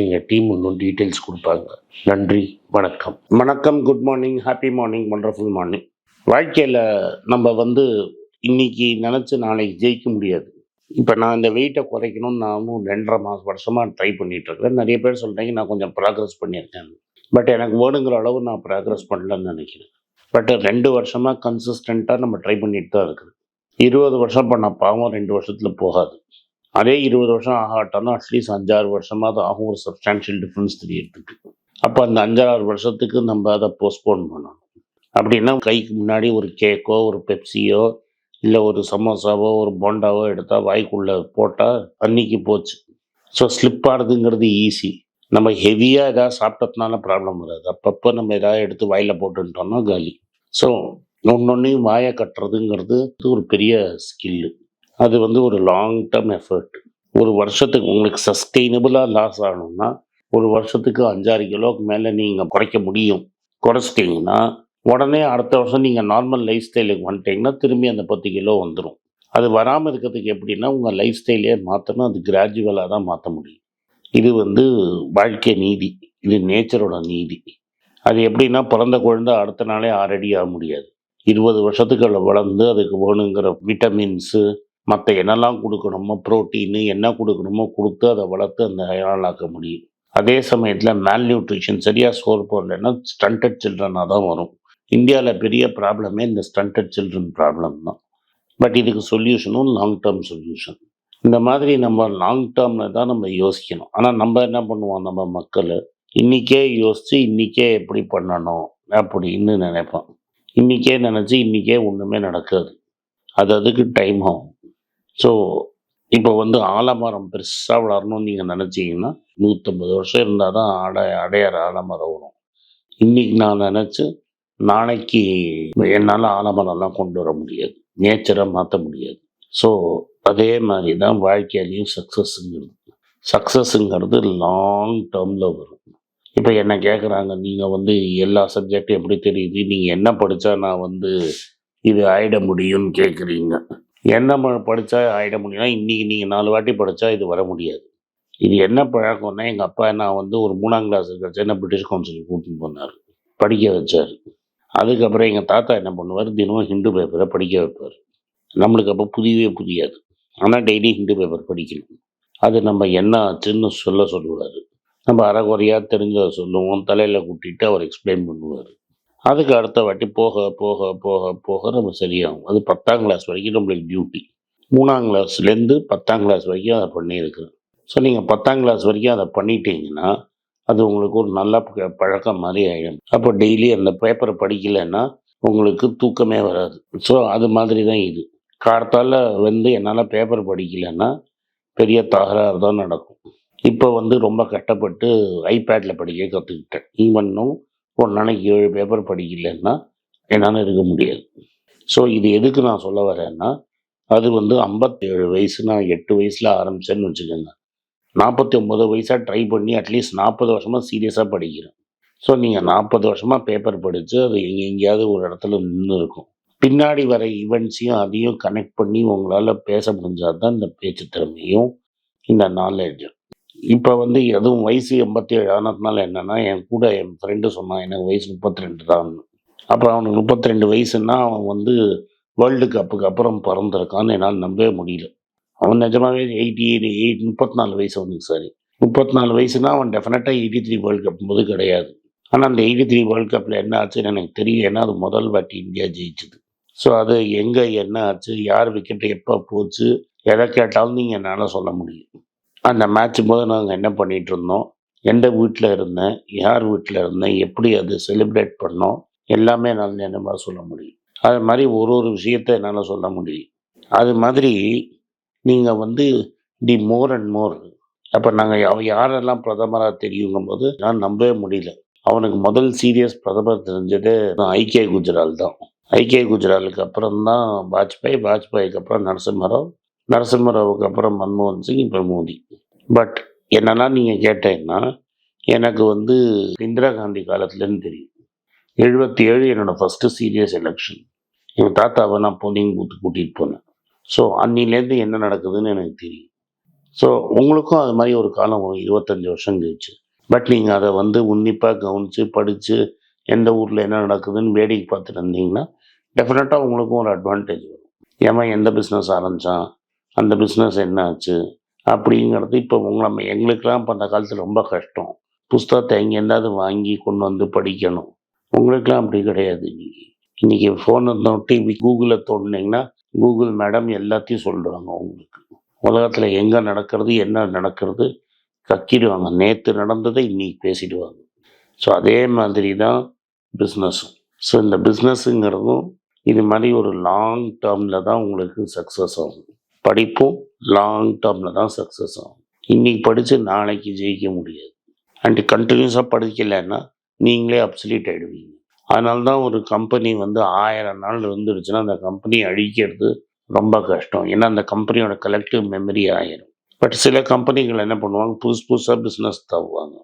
எங்கள் டீம் இன்னும் டீட்டெயில்ஸ் கொடுப்பாங்க. நன்றி வணக்கம். வணக்கம் good morning happy morning wonderful morning வாழ்க்கையில் நம்ம வந்து இன்னைக்கு நினச்சி நாளைக்கு ஜெயிக்க முடியாது. இப்போ நான் இந்த வெயிட்டை குறைக்கணும்னு நானும் ரெண்டரை மாதம் வருஷமாக ட்ரை பண்ணிட்டு இருக்கிறேன். நிறைய பேர் சொல்கிறீங்க நான் கொஞ்சம் ப்ராக்ரஸ் பண்ணியிருக்கேன். பட் எனக்கு வேணுங்கிற அளவு நான் ப்ராக்ரஸ் பண்ணலன்னு நினைக்கிறேன். பட் ரெண்டு வருஷமாக கன்சிஸ்டண்ட்டாக நம்ம ட்ரை பண்ணிட்டு தான் இருக்குது இருபது வருஷம் பண்ண பாவம் ரெண்டு வருஷத்தில் போகாது. அதே இருபது வருஷம் ஆகாட்டோம்னா அட்லீஸ்ட் அஞ்சாறு வருஷமாவது ஆகும். ஒரு சப்ஸ்டான்ஷியல் டிஃப்ரென்ஸ் தெரியறதுக்கு. அப்போ அந்த அஞ்சாறு வருஷத்துக்கு நம்ம அதை போஸ்ட்போன் பண்ணணும். அப்படின்னா கைக்கு முன்னாடி ஒரு கேக்கோ ஒரு பெப்சியோ இல்லை ஒரு சமோசாவோ ஒரு போண்டாவோ எடுத்தால் வாய்க்குள்ளே போட்டால் அன்னைக்கு போச்சு. ஸோ ஸ்லிப் ஆகுதுங்கிறது ஈஸி நம்ம ஹெவியாக ஏதாவது சாப்பிட்டதுனால ப்ராப்ளம் வராது. அப்பப்போ நம்ம எதாவது எடுத்து வாயில் போட்டுட்டோம்னா காலி. ஸோ ஒன்று ஒன்றையும் வாயை கட்டுறதுங்கிறது ஒரு பெரிய ஸ்கில்லு அது வந்து ஒரு லாங் டேர்ம் எஃபர்ட் ஒரு வருஷத்துக்கு உங்களுக்கு சஸ்டெயினபுளாக லாஸ் ஆகணும்னா ஒரு வருஷத்துக்கு அஞ்சாறு கிலோவுக்கு மேலே நீங்கள் குறைக்க முடியும். குறைச்சிட்டிங்கன்னா உடனே அடுத்த வருஷம் நீங்கள் நார்மல் லைஃப் ஸ்டைலுக்கு வந்துட்டீங்கன்னா திரும்பி அந்த பத்து கிலோ வந்துடும் அது வராமல் இருக்கிறதுக்கு எப்படின்னா உங்கள் லைஃப் ஸ்டைலே மாற்றணும் அது கிராஜுவலாக தான் மாற்ற முடியும். இது வந்து வாழ்க்கை நீதி. இது நேச்சரோட நீதி. அது எப்படின்னா பிறந்த குழந்தை அடுத்த நாளே ஆறடி ஆக முடியாது. இருபது வருஷத்துக்கு வளர்ந்து அதுக்கு வேணுங்கிற விட்டமின்ஸு மற்ற என்னெல்லாம் கொடுக்கணுமோ ப்ரோட்டீனு என்ன கொடுக்கணுமோ கொடுத்து அதை வளர்த்து அந்த ஆளாக்க முடியும். அதே சமயத்தில் மேல் நியூட்ரிஷன் சரியாக ஸ்கோர் போடலைன்னா ஸ்டண்டட் சில்ட்ரனாக தான் வரும். இந்தியாவில் பெரிய ப்ராப்ளமே இந்த ஸ்டண்டட் சில்ட்ரன் ப்ராப்ளம் தான். பட் இதுக்கு சொல்யூஷனும் லாங் டேர்ம் சொல்யூஷன் இந்த மாதிரி நம்ம லாங் டேர்மில் தான் நம்ம யோசிக்கணும். ஆனால் நம்ம என்ன பண்ணுவோம்? நம்ம மக்கள் இன்றைக்கே யோசித்து இன்றைக்கே எப்படி பண்ணணும்? அப்படின்னு நினைப்போம். இன்றைக்கே நினச்சி இன்றைக்கே ஒன்றுமே நடக்காது. அது அதுக்கு டைம் ஆகும். ஸோ இப்போ வந்து ஆலமரம் பெருசாக வளரணும்னு நீங்கள் நினச்சிங்கன்னா நூற்றம்பது வருஷம் இருந்தால் தான் அடை அடையாறு ஆலமரம் வரும். இன்னைக்கு நான் நினச்சி நாளைக்கு என்னால் ஆலமரம்லாம் கொண்டு வர முடியாது. நேச்சரை மாற்ற முடியாது. ஸோ அதே மாதிரி தான் வாழ்க்கையிலையும் சக்ஸஸ்ங்கிறது சக்ஸஸ்ங்கிறது லாங் டேர்மில் வரும். இப்போ என்ன கேட்குறாங்க நீங்கள் வந்து எல்லா சப்ஜெக்டும் எப்படி தெரியுது? நீங்கள் என்ன படித்தா நான் வந்து இது ஆயிட முடியும்னு கேட்குறீங்க என்ன ம- ஆகிட ஆயிட முடியும்னா இன்றைக்கி நீங்கள் நாலு வாட்டி படித்தா இது வர முடியாது. இது என்ன பழக்கம்னா எங்கள் அப்பா நான் வந்து ஒரு மூணாம் கிளாஸ் இருக்கிற என்ன பிரிட்டிஷ் கவுன்சிலுக்கு கூட்டின்னு போனார். படிக்க வச்சார். அதுக்கப்புறம் எங்கள் தாத்தா என்ன பண்ணுவார்? தினமும் ஹிந்து பேப்பரை படிக்க வைப்பார். நம்மளுக்கு அப்போ புதியவே புரியாது. ஆனால் டெய்லி ஹிந்து பேப்பர் படிக்கணும். அது நம்ம என்ன ஆச்சுன்னு சொல்ல சொல்லுவார். நம்ம அறகுறையாக தெரிஞ்சதை சொல்லுவோம். தலையில் கூட்டிட்டு அவர் எக்ஸ்பிளைன் பண்ணுவார். அதுக்கு அடுத்த வாட்டி போக போக போக போக நம்ம சரியாகும். அது பத்தாம் கிளாஸ் வரைக்கும் நம்மளுக்கு டியூட்டி மூணாம் கிளாஸ்லேருந்து பத்தாம் கிளாஸ் வரைக்கும் அதை பண்ணியிருக்கிறேன் ஸோ நீங்கள் பத்தாம் கிளாஸ் வரைக்கும் அதை பண்ணிட்டீங்கன்னா அது உங்களுக்கு ஒரு நல்ல பழக்கம் மாதிரி ஆகிடும் அப்போ டெய்லி அந்த பேப்பரை படிக்கலைன்னா உங்களுக்கு தூக்கமே வராது. ஸோ அது மாதிரி தான் இது. கார்த்தால வந்து என்னால் பேப்பர் படிக்கலைன்னா பெரிய தகராறு தான் நடக்கும். இப்போ வந்து ரொம்ப கஷ்டப்பட்டு ஐபேடில் படிக்க கற்றுக்கிட்டேன் ஈவன்னும் ஒரு நாளைக்கு ஏழு பேப்பர் படிக்கலைன்னா என்னால் இருக்க முடியாது. ஸோ இது எதுக்கு நான் சொல்ல வரேன்னா அது வந்து ஐம்பத்தேழு வயசு நான் எட்டு வயசில் ஆரம்பிச்சேன்னு வச்சுக்கோங்க. நாற்பத்தி ஒம்பது வயசாக ட்ரை பண்ணி அட்லீஸ்ட் நாற்பது வருஷமாக சீரியஸாக படிக்கிறேன். ஸோ நீங்கள் நாற்பது வருஷமாக பேப்பர் படித்து அது எங்கே எங்கேயாவது ஒரு இடத்துல நின்று இருக்கும். பின்னாடி வர ஈவெண்ட்ஸையும் அதையும் கனெக்ட் பண்ணி உங்களால் பேச முடிஞ்சால் தான் இந்த பேச்சு திறமையும் இந்த நாலேஜும் இப்போ வந்து எதுவும் வயசு எண்பத்தேழு ஆனதுனால என்னென்னா என் கூட என் ஃப்ரெண்டு சொன்னான் எனக்கு வயசு முப்பத்தி ரெண்டு தான். அப்புறம் அவனுக்கு முப்பத்தி ரெண்டு வயசுன்னா அவன் வந்து வேர்ல்டு கப்புக்கு அப்புறம் பிறந்திருக்கான்னு என்னால் நம்பவே முடியல. அவன் நிஜமாவே எயிட்டி எயிட் முப்பத்தி நாலு வயசு அவனுக்கு சரி முப்பத்தி நாலு வயசுனா அவன் டெஃபினட்டாக எயிட்டி த்ரீ வேர்ல்டு கப் போது கிடையாது. ஆனால் அந்த எயிட்டி த்ரீ வேர்ல்டு கப்பில் என்ன ஆச்சுன்னு எனக்கு தெரியும் ஏன்னா அது முதல் வாட்டி இந்தியா ஜெயிச்சுது. ஸோ அது எங்கே என்ன ஆச்சு யார் விக்கெட் எப்போ போச்சு எதை கேட்டாலும் நீங்கள் என்னால் சொல்ல முடியும். அந்த மேட்ச் போது நாங்கள் என்ன பண்ணிட்டு இருந்தோம்? எந்த வீட்டில் இருந்தேன் யார் வீட்டில் இருந்தேன் எப்படி அது செலிப்ரேட் பண்ணோம்? எல்லாமே என்னால் நினைவாக சொல்ல முடியும். அது மாதிரி ஒரு ஒரு விஷயத்த என்னால் சொல்ல முடியும். அது மாதிரி நீங்கள் வந்து தி மோர் அண்ட் மோர் அப்போ நாங்கள் யாரெல்லாம் பிரதமராக தெரியுங்கும் போது நான் நம்பவே முடியல. அவனுக்கு முதல் சீரியஸ் பிரதமர் தெரிஞ்சது ஐக்கிய குஜரால் தான். ஐக்கிய குஜராலுக்கு அப்புறம் தான் வாஜ்பாய். வாஜ்பாய்க்கு அப்புறம் நரசிம்மராவ். நரசிம்மராவுக்கு அப்புறம் மன்மோகன் சிங் இப்போ மோடி பட் என்னன்னா நீங்கள் கேட்டீங்கன்னா எனக்கு வந்து இந்திரா காந்தி காலத்துலேருந்து தெரியும். எழுபத்தி ஏழு என்னோட ஃபஸ்ட்டு சீரியஸ் எலெக்ஷன் எங்கள் தாத்தாவை நான் போலிங் பூத்து கூட்டிகிட்டு போனேன். ஸோ அன்னிலேருந்து என்ன நடக்குதுன்னு எனக்கு தெரியும். ஸோ உங்களுக்கும் அது மாதிரி ஒரு காலம் இருபத்தஞ்சி வருஷம் கழிச்சு. பட் நீங்கள் அதை வந்து உன்னிப்பாக கவனித்து படித்து எந்த ஊரில் என்ன நடக்குதுன்னு வேடிக்கை பார்த்துட்டு இருந்தீங்கன்னா டெஃபினட்டாக உங்களுக்கும் ஒரு அட்வான்டேஜ் வரும். ஏமா எந்த பிஸ்னஸ் ஆரம்பித்தான் அந்த பிஸ்னஸ் என்ன ஆச்சு அப்படிங்கிறது இப்போ உங்களை நம்ம எங்களுக்கெல்லாம் இப்போ அந்த காலத்தில் ரொம்ப கஷ்டம். புஸ்தகத்தை எங்கேருந்தாவது வாங்கி கொண்டு வந்து படிக்கணும். உங்களுக்கெல்லாம் அப்படி கிடையாது இன்னைக்கு இன்னைக்கு ஃபோனை டிவி கூகுளில் தோண்டினீங்கன்னா கூகுள் மேடம் எல்லாத்தையும் சொல்கிறாங்க உங்களுக்கு. உலகத்தில் எங்கே நடக்கிறது என்ன நடக்கிறது கக்கிடுவாங்க. நேற்று நடந்ததை இன்றைக்கி பேசிடுவாங்க. ஸோ அதே மாதிரி தான் பிஸ்னஸும் ஸோ இந்த பிஸ்னஸ்ஸுங்கிறதும் இது மாதிரி ஒரு லாங் டேர்மில் தான் உங்களுக்கு சக்ஸஸ் ஆகும். படிப்பும் லாங் டேர்மில் தான் சக்ஸஸ் ஆகும். இன்றைக்கி படித்து நாளைக்கு ஜெயிக்க முடியாது. அண்ட் கண்டினியூஸாக படிக்கலைன்னா நீங்களே அப்சல்யூட் ஆகிடுவீங்க அதனால தான் ஒரு கம்பெனி வந்து ஆயிரம் நாள் இருந்துருச்சுன்னா அந்த கம்பெனி அழிக்கிறது ரொம்ப கஷ்டம். ஏன்னா அந்த கம்பெனியோட கலெக்டிவ் மெமரி ஆயிரும். பட் சில கம்பெனிகள் என்ன பண்ணுவாங்க? புதுசு புதுசாக பிஸ்னஸ் தவுவாங்க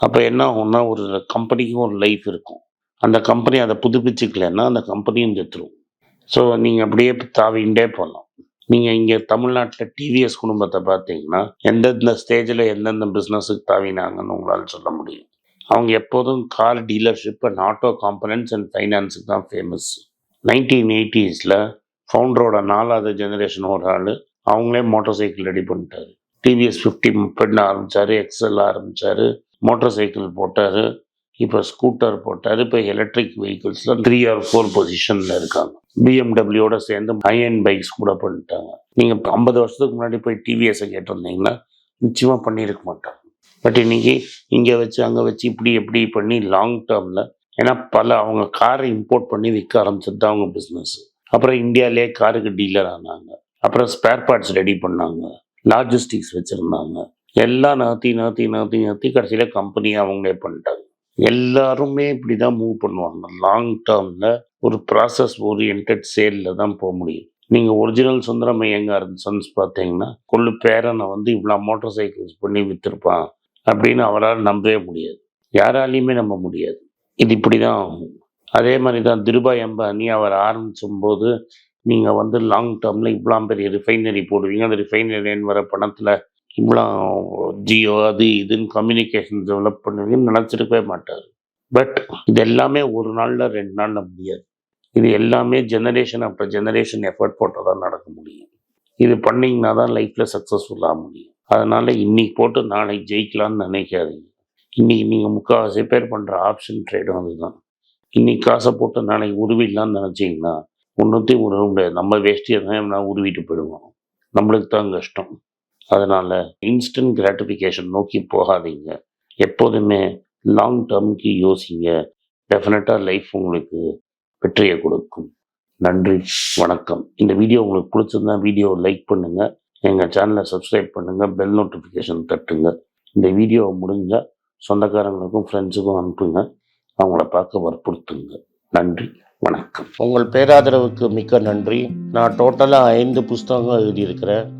அப்போ என்ன ஆகும்னா ஒரு கம்பெனிக்கும் ஒரு லைஃப் இருக்கும். அந்த கம்பெனி அதை புதுப்பிச்சுக்கலன்னா அந்த கம்பெனியும் செத்துரும். ஸோ நீங்கள் அப்படியே தாவிண்டே போகலாம். நீங்கள் இங்கே தமிழ்நாட்டில் டிவிஎஸ் குடும்பத்தை பார்த்தீங்கன்னா எந்தெந்த ஸ்டேஜில் எந்தெந்த பிஸ்னஸுக்கு தாவினாங்கன்னு உங்களால் சொல்ல முடியும். அவங்க எப்போதும் car dealership and auto components and ஃபைனான்ஸுக்கு தான் ஃபேமஸ் நைன்டீன் எயிட்டிஸில் ஃபவுண்டரோட நாலாவது ஜெனரேஷன் ஒரு ஆள் அவங்களே மோட்டார் சைக்கிள் ரெடி பண்ணிட்டாரு டிவிஎஸ் ஃபிஃப்டி முப்பட்னு ஆரம்பித்தார் எக்ஸல் ஆரம்பித்தார் மோட்டார் சைக்கிள் போட்டார். இப்போ ஸ்கூட்டர் போட்டார் இப்போ எலக்ட்ரிக் வெஹிக்கிள்ஸில் த்ரீ ஆர் ஃபோர் பொசிஷனில் இருக்காங்க. பிஎம்டபிள்யூட சேர்ந்து ஹையன் பைக்ஸ் கூட பண்ணிட்டாங்க. நீங்கள் இப்போ ஐம்பது வருஷத்துக்கு முன்னாடி போய் டிவிஎஸை கேட்டிருந்தீங்கன்னா நிச்சயமாக பண்ணியிருக்க மாட்டாங்க. பட் இன்னைக்கு இங்கே வச்சு அங்கே வச்சு இப்படி எப்படி பண்ணி லாங் டேர்மில் ஏன்னா பல அவங்க காரை இம்போர்ட் பண்ணி விற்க ஆரம்பிச்சது தான் அவங்க பிஸ்னஸ் அப்புறம் இந்தியாவிலே காருக்கு டீலர் ஆனாங்க. அப்புறம் ஸ்பேர் பார்ட்ஸ் ரெடி பண்ணாங்க. லாஜிஸ்டிக்ஸ் வச்சுருந்தாங்க. எல்லாம் நகர்த்தி நகர்த்தி நகர்த்தி நகர்த்தி கடைசியில் கம்பெனியை அவங்களே பண்ணிட்டாங்க. எல்லாருமே இப்படி தான் மூவ் பண்ணுவாங்க. லாங் டேர்மில் ஒரு ப்ராசஸ் ஓரியன்ட் சேலில் தான் போக முடியும். நீங்கள் ஒரிஜினல் சுந்தரம் ஐயங்கார் சன்ஸ் பார்த்தீங்கன்னா கொள்ளு பேரனை வந்து இவ்வளோ மோட்டார் சைக்கிள்ஸ் பண்ணி விற்றுருப்பான் அப்படின்னு அவரால் நம்பவே முடியாது. யாராலையுமே நம்ப முடியாது. இது இப்படி தான் ஆகும். அதே மாதிரி தான் திருபாய் அம்பானி அவர் ஆரம்பிச்சும் போது நீங்கள் வந்து லாங் டேர்மில் இவ்வளோ பெரிய ரிஃபைனரி போடுவீங்க. அந்த ரிஃபைனரின்னு வர பணத்தில் இவ்வளோ ஜியோ அது இதுன்னு கம்யூனிகேஷன் டெவலப் பண்ணுவீங்கன்னு நினச்சிருக்கவே மாட்டார். பட் இது எல்லாமே ஒரு நாளில் ரெண்டு நாளில் முடியாது. இது எல்லாமே ஜெனரேஷன் ஆஃப்டர் ஜெனரேஷன் எஃபர்ட் போட்டால் தான் நடக்க முடியும். இது பண்ணிங்கன்னா தான் லைஃப்பில் சக்ஸஸ்ஃபுல்லாக முடியும். அதனால் இன்னைக்கு போட்டு நாளைக்கு ஜெயிக்கலாம்னு நினைக்காதீங்க. இன்னைக்கு நீங்கள் முக்கால்வாசி பேர் பண்ணுற ஆப்ஷன் ட்ரேடும் அதுதான். இன்னைக்கு காசை போட்டு நாளைக்கு உருவிடலாம்னு நினச்சிங்கன்னா ஒன்றுத்தையும் உருவ முடியாது நம்ம வேஷ்டியை தான் நான் உருவிட்டு போயிடுவோம் நம்மளுக்கு தான் கஷ்டம். அதனால் இன்ஸ்டன்ட் கிராட்டிஃபிகேஷன் நோக்கி போகாதீங்க. எப்போதுமே லாங் டேர்முக்கு யோசிங்க. டெஃபினட்டாக லைஃப் உங்களுக்கு வெற்றியை கொடுக்கும். நன்றி வணக்கம். இந்த வீடியோ உங்களுக்கு பிடிச்சிருந்தா வீடியோ லைக் பண்ணுங்கள் எங்கள் சேனலை சப்ஸ்கிரைப் பண்ணுங்கள் பெல் நோட்டிஃபிகேஷன் தட்டுங்க. இந்த வீடியோவை முடிஞ்சால் சொந்தக்காரங்களுக்கும் ஃப்ரெண்ட்ஸுக்கும் அனுப்புங்க. அவங்கள பார்க்க வற்புறுத்துங்க. நன்றி வணக்கம். உங்கள் பேராதரவுக்கு மிக்க நன்றி. நான் டோட்டலாக ஐந்து புஸ்தகங்கள் எழுதியிருக்கிறேன்.